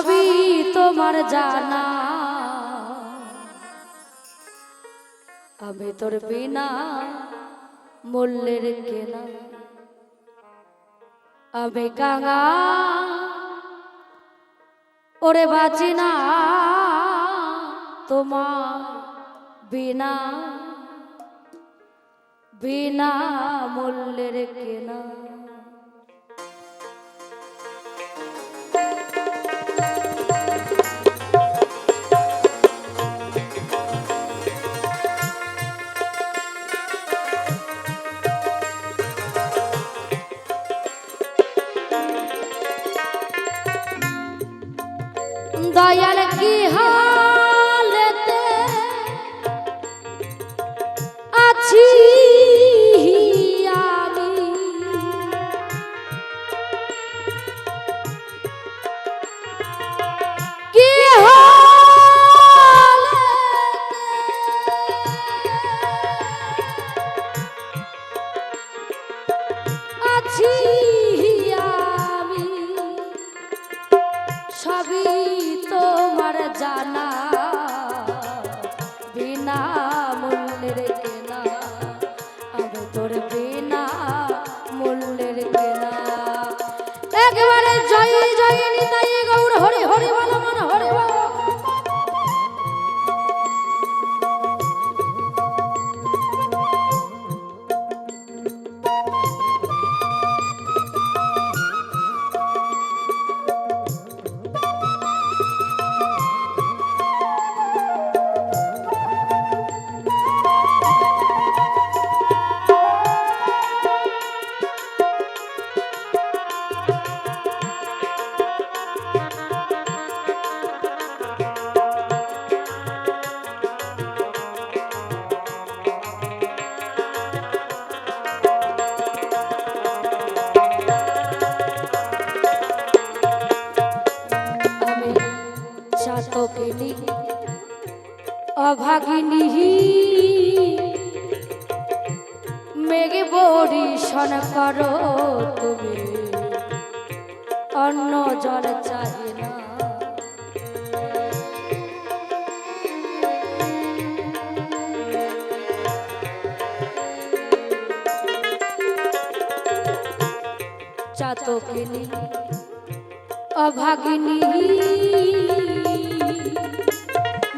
সবই তোমার জানা। আমি তোর বিনা মূল্যের কেনা। আমি কাঙা, ওরে বাঁচি না। তোমার বিনা বিনা মূল্যের কেনা। দয়াল কি হালেতে তোমার জানা চাতকিনী অভাগিনী মেঘে বরিশন করো তুমি। অন্য জল চাই না চাতকিনী অভাগিনী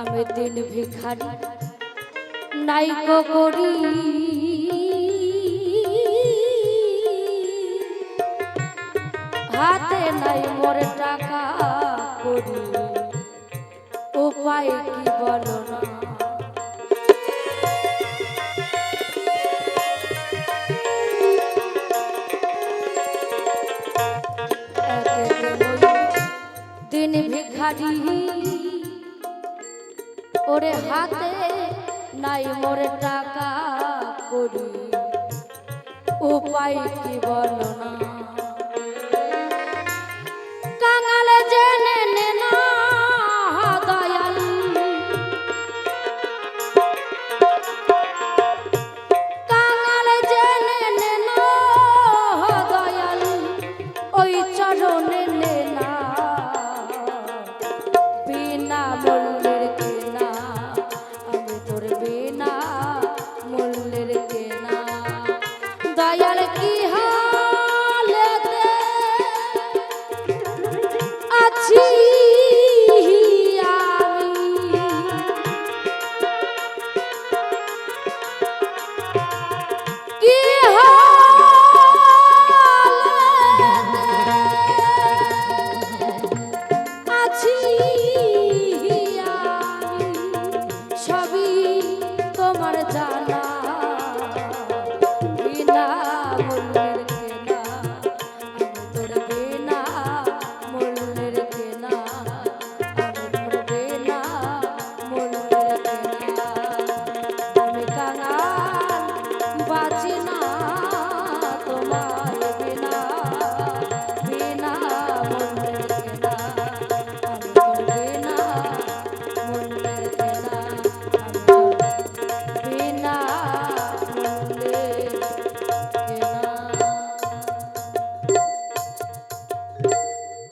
আমি দিন ভিখারি। নাইকো করি হাতে নাই মোর টাকা করি। উপায় কি বলো না? দিন ভিখারি। ওরে হাতে নাই মোরে টাকা করি উপায় কি বলো না? দয়াল কি হালেতে আছি সবই তোমার জানা।